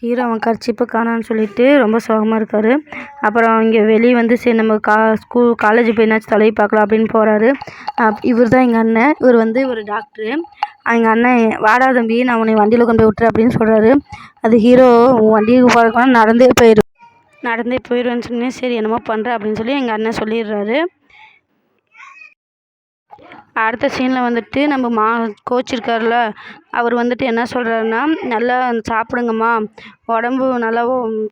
Hero அவன் கர்ச்சீப்பை காணான்னு சொல்லிட்டு ரொம்ப சோகமாக இருக்கார். அப்புறம் இங்கே வெளியே வந்து சரி நம்ம கா ஸ்கூல் காலேஜ் போய் என்னாச்சும் தலையை பார்க்கலாம் அப்படின்னு போகிறாரு இவர் தான் எங்கள் அண்ணன். இவர் வந்து ஒரு டாக்டரு எங்கள் அண்ணன் வாடா தம்பி நான் உன்னை வண்டியில் கொண்டு போய் விட்டுறேன் அப்படின்னு சொல்கிறாரு அது ஹீரோ வண்டிக்கு போகிறதுக்கு நடந்தே போயிரு. நடந்தே போயிடுவேன்னு சொன்னேன். சரி என்னமோ பண்ணுறேன் அப்படின்னு சொல்லி எங்கள் அண்ணன் சொல்லிடுறாரு. அடுத்த சீனில் வந்துட்டு நம்ம மா கோச் இருக்கார்ல அவர் வந்துட்டு என்ன சொல்கிறாருன்னா நல்லா சாப்பிடுங்கம்மா. உடம்பு நல்லா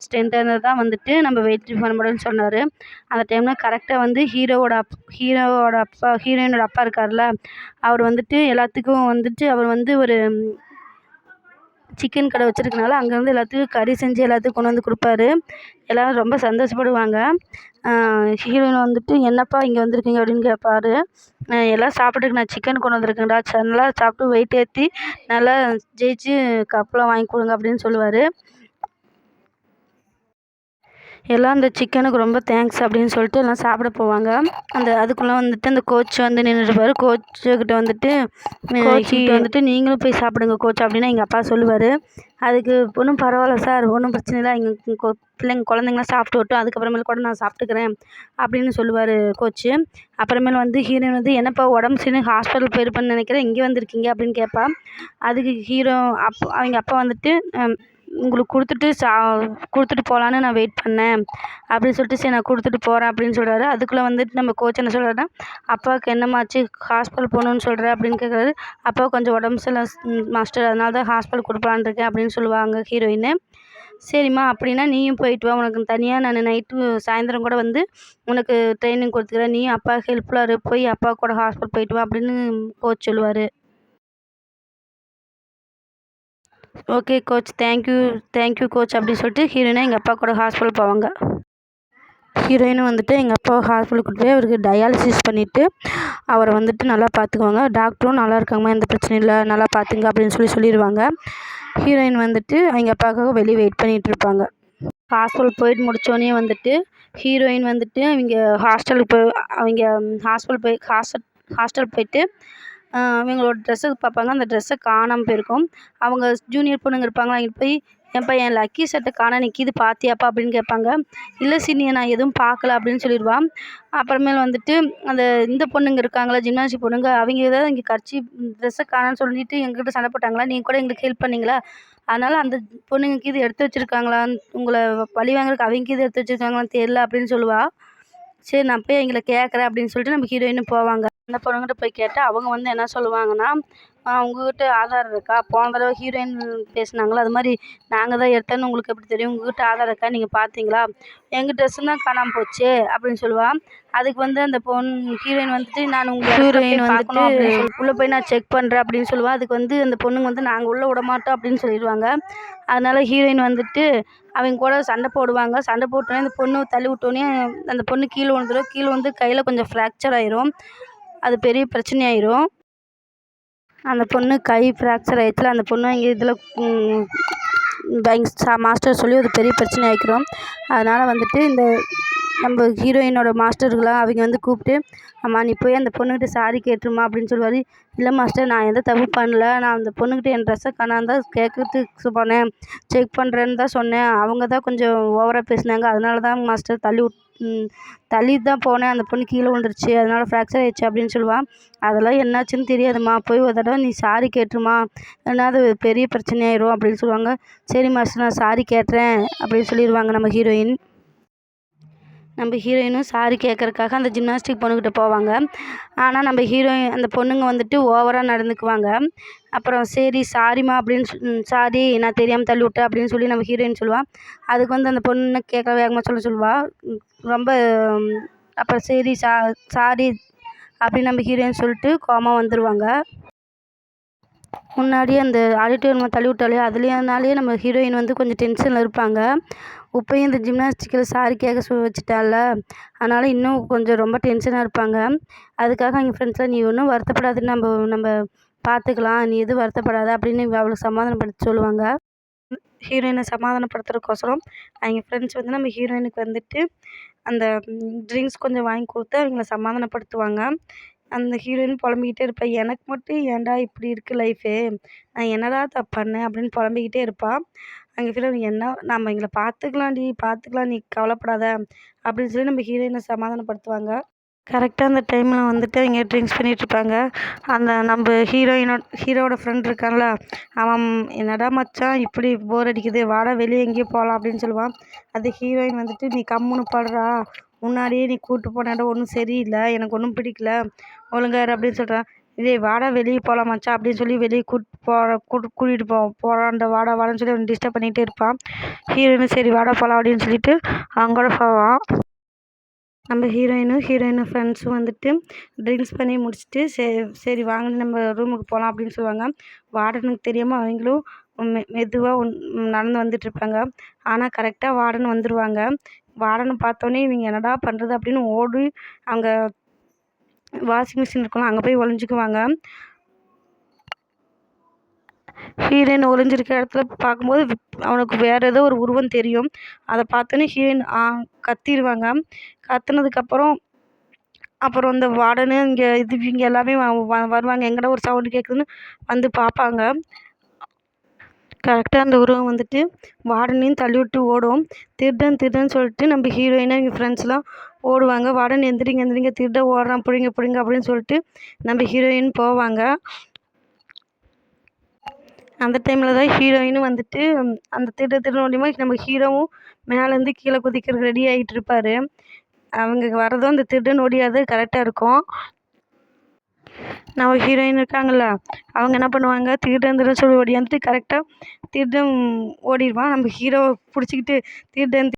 ஸ்ட்ரென்த்தாக இருந்தால் தான் வந்துட்டு நம்ம வெயிட் பண்ண முடியும்னு சொன்னார். அந்த டைமில் கரெக்டாக வந்து ஹீரோவோட அப் ஹீரோவோட அப்பா ஹீரோயினோட அப்பா இருக்கார்ல அவர் வந்துட்டு எல்லாத்துக்கும் வந்துட்டு அவர் வந்து ஒரு சிக்கன் கடை வச்சுருக்கனால அங்கேருந்து எல்லாத்துக்கும் கறி செஞ்சு எல்லாத்துக்கும் கொண்டு வந்து கொடுப்பாரு. எல்லோரும் ரொம்ப சந்தோஷப்படுவாங்க. ஹீரோயின் வந்துட்டு என்னப்பா இங்கே வந்திருக்கீங்க? அப்படின்னு கேட்பாரு. எல்லாம் சாப்பிட்றதுக்கு நான் சிக்கன் கொண்டு வந்திருக்கேன்டா. நல்லா சாப்பிட்டு வெயிட் ஏற்றி நல்லா ஜெயிச்சு கப்பெலாம் வாங்கி கொடுங்க அப்படின்னு சொல்லுவார். எல்லாம் அந்த சிக்கனுக்கு ரொம்ப தேங்க்ஸ் அப்படின்னு சொல்லிட்டு எல்லாம் சாப்பிட போவாங்க. அந்த அதுக்குள்ளே வந்துட்டு அந்த கோச் வந்து நின்றுருப்பாரு கோச்சுக்கிட்ட வந்துட்டு கோச்சிக்கிட்ட வந்துட்டு நீங்களும் போய் சாப்பிடுங்க கோச் அப்படின்னு எங்கள் அப்பா சொல்லுவார். அதுக்கு ஒன்றும் பரவாயில்ல சார் ஒன்றும் பிரச்சனை இல்லை. எங்கள் பிள்ளைங்க குழந்தைங்களாம் சாப்பிட்டு வரட்டும். அதுக்கப்புறமேல் கூட நான் சாப்பிட்டுக்கிறேன் அப்படின்னு சொல்லுவார் கோச்சு அப்புறமேல் வந்து ஹீரோயின் வந்து என்னப்பா உடம்பு சரியில்லைன்னு ஹாஸ்பிட்டல் போயிருப்பேன்னு நினைக்கிறேன் இங்கே வந்திருக்கீங்க? அப்படின்னு கேட்பா. அதுக்கு ஹீரோ அப் அவங்க அப்பா வந்துட்டு உங்களுக்கு கொடுத்துட்டு சா கொடுத்துட்டு போகலான்னு நான் வெயிட் பண்ணேன். அப்படின்னு சொல்லிட்டு சரி நான் கொடுத்துட்டு போகிறேன் அப்படின்னு சொல்கிறாரு அதுக்குள்ளே வந்துட்டு நம்ம கோச் என்ன சொல்கிறாருன்னா அப்பாவுக்கு என்னம்மாச்சு ஹாஸ்பிட்டல் போகணுன்னு சொல்கிற அப்படின்னு கேட்குறாரு அப்பா கொஞ்சம் உடம்பு சரியில்லை மாஸ்டர் அதனால தான் ஹாஸ்பிட்டல் கொடுக்கலான்னு இருக்கேன் அப்படின்னு சொல்லுவாங்க ஹீரோயின் சரிம்மா அப்படின்னா நீயும் போயிட்டு வா. உனக்கு தனியாக நான் நைட்டு சாயந்தரம் கூட வந்து உனக்கு ட்ரைனிங் கொடுத்துக்கிறேன். நீயும் அப்பா ஹெல்ப்ஃபுல்லாக இரு. போய் அப்பா கூட ஹாஸ்பிட்டல் போயிட்டு வா அப்படின்னு கோச் சொல்லுவார். Okay coach thank you thank you coach அப்படின்னு சொல்லிட்டு ஹீரோயினாக எங்கள் அப்பா கூட ஹாஸ்பிட்டல் போவாங்க. ஹீரோயினும் வந்துட்டு எங்கள் அப்பாவை ஹாஸ்பிட்டலுக்கு போய் அவருக்கு டயாலிசிஸ் பண்ணிவிட்டு அவரை வந்துட்டு நல்லா பார்த்துக்குவாங்க. டாக்டரும் நல்லா இருக்காங்கம்மா எந்த பிரச்சனையும் இல்லை நல்லா பார்த்துங்க அப்படின்னு சொல்லி சொல்லிடுவாங்க. ஹீரோயின் வந்துட்டு அவங்க அப்பாவுக்காக வெளியே வெயிட் பண்ணிகிட்டு இருப்பாங்க. ஹாஸ்பிட்டல் போயிட்டு முடித்தோடனே வந்துட்டு ஹீரோயின் வந்துட்டு அவங்க ஹாஸ்டலுக்கு போய் அவங்க ஹாஸ்பிட்டல் போய் ஹாஸ்டல் ஹாஸ்டல் போயிட்டு அவங்களோட ட்ரெஸ்ஸை பார்ப்பாங்க. அந்த ட்ரெஸ்ஸை காணாமல் போயிருக்கும். அவங்க ஜூனியர் பொண்ணுங்க இருப்பாங்களா அங்கிட்டு போய் ஏன்ப்பா என் லக்கி சட்டை காணாம நிற்கிது பார்த்தியாப்பா அப்படின்னு கேட்பாங்க. இல்லை சீனியர் நான் எதுவும் பார்க்கல அப்படின்னு சொல்லிடுவா அப்புறமேல் வந்துட்டு அந்த இந்த பொண்ணுங்க இருக்காங்களா ஜிம்னாஸ்டிக் பொண்ணுங்க அவங்க ஏதாவது இங்கே கட்சி ட்ரெஸ்ஸை காணான்னு சொல்லிட்டு எங்ககிட்ட சண்டை போட்டாங்களா? நீங்கள் கூட எங்களுக்கு ஹெல்ப் பண்ணீங்களா? அதனால் அந்த பொண்ணுங்க இது எடுத்து வச்சுருக்காங்களா உங்களை பழி வாங்குறதுக்கு அவங்க இது எடுத்து வச்சுருக்காங்களான்னு தெரியல அப்படின்னு சொல்லுவாள் சரி நான் போய் எங்களை கேட்குறேன் அப்படின்னு சொல்லிட்டு நம்ம ஹீரோயினும் போவாங்க. அந்த பொண்ணுக்கிட்ட போய் கேட்டால் அவங்க வந்து என்ன சொல்லுவாங்கன்னா உங்ககிட்ட ஆதார் இருக்கா? போன தடவை ஹீரோயின் பேசுனாங்கள்ல அது மாதிரி நாங்கள் தான் எடுத்தோன்னு உங்களுக்கு எப்படி தெரியும்? உங்ககிட்ட ஆதார் இருக்கா? நீங்கள் பார்த்தீங்களா எங்கள் ட்ரெஸ்ஸு தான் காணாமல் போச்சு அப்படின்னு சொல்லுவாள் அதுக்கு வந்து அந்த பொண்ணு ஹீரோயின் வந்துட்டு நான் உங்கள் ஹீரோயின் வந்துட்டு உள்ளே போய் நான் செக் பண்ணுறேன் அப்படின்னு சொல்லுவாள் அதுக்கு வந்து அந்த பொண்ணுங்க வந்து நாங்கள் உள்ளே விட மாட்டோம் அப்படின்னு சொல்லிடுவாங்க. அதனால் ஹீரோயின் வந்துட்டு அவங்க கூட சண்டை போடுவாங்க. சண்டை போட்டோன்னே அந்த பொண்ணு தள்ளி விட்டோன்னே அந்த பொண்ணு கீழே விழுந்துடும் கீழே வந்து கையில் கொஞ்சம் ஃப்ராக்சர் ஆயிரும். அது பெரிய பிரச்சனையாயிரும். அந்த பொண்ணு கை ஃப்ராக்சர் ஆயிடுச்சுல அந்த பொண்ணு இங்கே இதில் மாஸ்டர் சொல்லி அது பெரிய பிரச்சனை ஆக்கிரும் அதனால் வந்துட்டு இந்த நம்ம ஹீரோயினோட மாஸ்டர்களாக அவங்க வந்து கூப்பிட்டு அம்மா நீ போய் அந்த பொண்ணுக்கிட்ட சாரி கேட்டுருமா அப்படின்னு சொல்லுவார். இல்லை மாஸ்டர் நான் எந்த தப்பு பண்ணல. நான் அந்த பொண்ணுக்கிட்ட என் ட்ரெஸ்ஸை காணாம தான் கேட்கறதுக்கு போனேன். செக் பண்ணுறேன்னு தான் சொன்னேன். அவங்க தான் கொஞ்சம் ஓவராக பேசினாங்க. அதனால தான் மாஸ்டர் தள்ளி விட் தள்ளிட்டு தான் போனேன். அந்த பொண்ணு கீழே விழுந்துருச்சு. அதனால் ஃப்ராக்சர் ஆயிடுச்சு அப்படின்னு சொல்லுவாள் அதெல்லாம் என்னாச்சுன்னு தெரியாதும்மா. போய் ஒரு தடவை நீ சாரி கேட்டுருமா ஏன்னா அது பெரிய பிரச்சனையாயிரும் அப்படின்னு சொல்லுவாங்க. சரி மாஸ்டர் நான் சாரி கேட்டுறேன் அப்படின்னு சொல்லிடுவாங்க நம்ம ஹீரோயின். நம்ம ஹீரோயினும் சாரி கேட்கறக்காக அந்த ஜிம்னாஸ்டிக் பொண்ணுக்கிட்ட போவாங்க. ஆனால் நம்ம ஹீரோயின் அந்த பொண்ணுங்க வந்துட்டு ஓவராக நடந்துக்குவாங்க. அப்புறம் சரி சாரிம்மா அப்படின்னு சாரி நான் தெரியாமல் தள்ளி விட்டேன் அப்படின்னு சொல்லி நம்ம ஹீரோயின் சொல்லுவாள் அதுக்கு வந்து அந்த பொண்ணு கேட்க வேகமாக சொல்ல சொல்லுவாள் ரொம்ப அப்புறம் சரி சா சாரி அப்படின்னு நம்ம ஹீரோயின் சொல்லிட்டு கோமாக வந்துடுவாங்க முன்னாடியே அந்த ஆடிட்டோரியமாக தள்ளி விட்டாலே அதுலேனாலே நம்ம ஹீரோயின் வந்து கொஞ்சம் டென்ஷனில் இருப்பாங்க. இப்போயும் இந்த ஜிம்னாஸ்டிக்கில் சாரி கேட்க சொ வச்சுட்டால அதனால் இன்னும் கொஞ்சம் ரொம்ப டென்ஷனாக இருப்பாங்க. அதுக்காக எங்கள் ஃப்ரெண்ட்ஸ்லாம் நீ ஒன்றும் வருத்தப்படாத நம்ம நம்ம பார்த்துக்கலாம் நீ எதுவும் வருத்தப்படாத அப்படின்னு அவளுக்கு சமாதானப்படுத்தி சொல்லுவாங்க. ஹீரோயினை சமாதானப்படுத்துறதுக்கோசரம் அவங்க ஃப்ரெண்ட்ஸ் வந்து நம்ம ஹீரோயினுக்கு வந்துட்டு அந்த ட்ரிங்க்ஸ் கொஞ்சம் வாங்கி கொடுத்து அவங்கள சமாதானப்படுத்துவாங்க. அந்த ஹீரோயின் புலம்பிக்கிட்டே இருப்பாள் எனக்கு மட்டும் ஏன்டா இப்படி இருக்குது லைஃபு நான் என்னடா தப்பு பண்ணேன்? அப்படின்னு புலம்பிக்கிட்டே இருப்பாள் அங்கே ஹீரோயின் என்ன நம்ம எங்களை பார்த்துக்கலாம்டி பார்த்துக்கலாம் நீ கவலைப்படாத அப்படின்னு சொல்லி நம்ம ஹீரோயினை சமாதானப்படுத்துவாங்க. கரெக்டாக அந்த டைமில் வந்துட்டு இங்கே ட்ரிங்க்ஸ் பண்ணிகிட்ருப்பாங்க அந்த நம்ம ஹீரோயினோட ஹீரோவோட ஃப்ரெண்ட் இருக்கான்ல அவன் என்னடா மச்சான் இப்படி போர் அடிக்குது வாடா வெளியே எங்கேயும் போகலாம் அப்படின்னு சொல்லுவான். அது ஹீரோயின் வந்துட்டு நீ கம்முன்னு படுறா முன்னாடியே நீ கூப்பிட்டு போன இடம் ஒன்றும் சரியில்லை எனக்கு ஒன்றும் பிடிக்கல ஒழுங்காரு அப்படின்னு சொல்கிறான் டேய் வாடா வெளியே போகலாம் மச்சான் அப்படின்னு சொல்லி வெளியே கூட்டு போகிற கூட்டு கூட்டிகிட்டு போ அந்த வாடா வாடான்னு சொல்லி அவன் டிஸ்டர்ப் பண்ணிகிட்டே இருப்பான். ஹீரோயினும் சரி வாடா போகலாம் அப்படின்னு சொல்லிட்டு அவங்க கூட போவான். நம்ம ஹீரோயினும் ஹீரோயினும் ஃப்ரெண்ட்ஸும் வந்துட்டு ட்ரிங்க்ஸ் பண்ணி முடிச்சுட்டு சரி சரி வாங்க நம்ம ரூமுக்கு போகலாம் அப்படின்னு சொல்லுவாங்க. வார்டனுக்கு தெரியாமல் அவங்களும் மெ மெதுவாக நடந்து வந்துட்டுருப்பாங்க ஆனால் கரெக்டாக வார்டன் வந்துடுவாங்க வார்டனை பார்த்தோன்னே இவங்க என்னடா பண்ணுறது அப்படின்னு ஓடி அங்கே வாஷிங் மிஷின் இருக்கும்ல அங்கே போய் ஒளிஞ்சிக்குவாங்க. ஹீரோயின் ஒளிஞ்சிருக்க இடத்துல பார்க்கும்போது அவனுக்கு வேறு ஏதோ ஒரு உருவம் தெரியும். அதை பார்த்தோன்னே ஹீரோயின் கத்திடுவாங்க. கத்துனதுக்கப்புறம் அப்புறம் இந்த வார்டனு இங்கே இது இவங்க எல்லாமே வருவாங்க. எங்கடா ஒரு சவுண்டு கேட்குதுன்னு வந்து பார்ப்பாங்க. கரெக்டாக அந்த உருவம் வந்துட்டு வார்டனையும் தள்ளி விட்டு ஓடும். திருடன் திருடன் சொல்லிட்டு நம்ம ஹீரோயினாக எங்கள் ஃப்ரெண்ட்ஸ்லாம் ஓடுவாங்க. வாடன் எந்திரிங்க எந்திரிங்க திருட ஓடுறான் பிடிங்க பிடிங்க அப்படின்னு சொல்லிட்டு நம்ம ஹீரோயின் போவாங்க. அந்த டைமில் தான் ஹீரோயினும் வந்துட்டு அந்த திருட திருட மூலியமாக நம்ம ஹீரோவும் மேலேருந்து கீழே குதிக்கிறதுக்கு ரெடி ஆகிட்டு இருப்பார். அவங்க வரதும் அந்த திருடன் ஓடியாவது கரெக்டாக இருக்கும். நம்ம ஹீரோயின் இருக்காங்கள அவங்க என்ன பண்ணுவாங்க? திருடன் திருடன் சொல்லி ஓடியாந்துட்டு கரெக்டாக திருடன் ஓடிடுவான். நம்ம ஹீரோவை பிடிச்சிக்கிட்டு திருடன்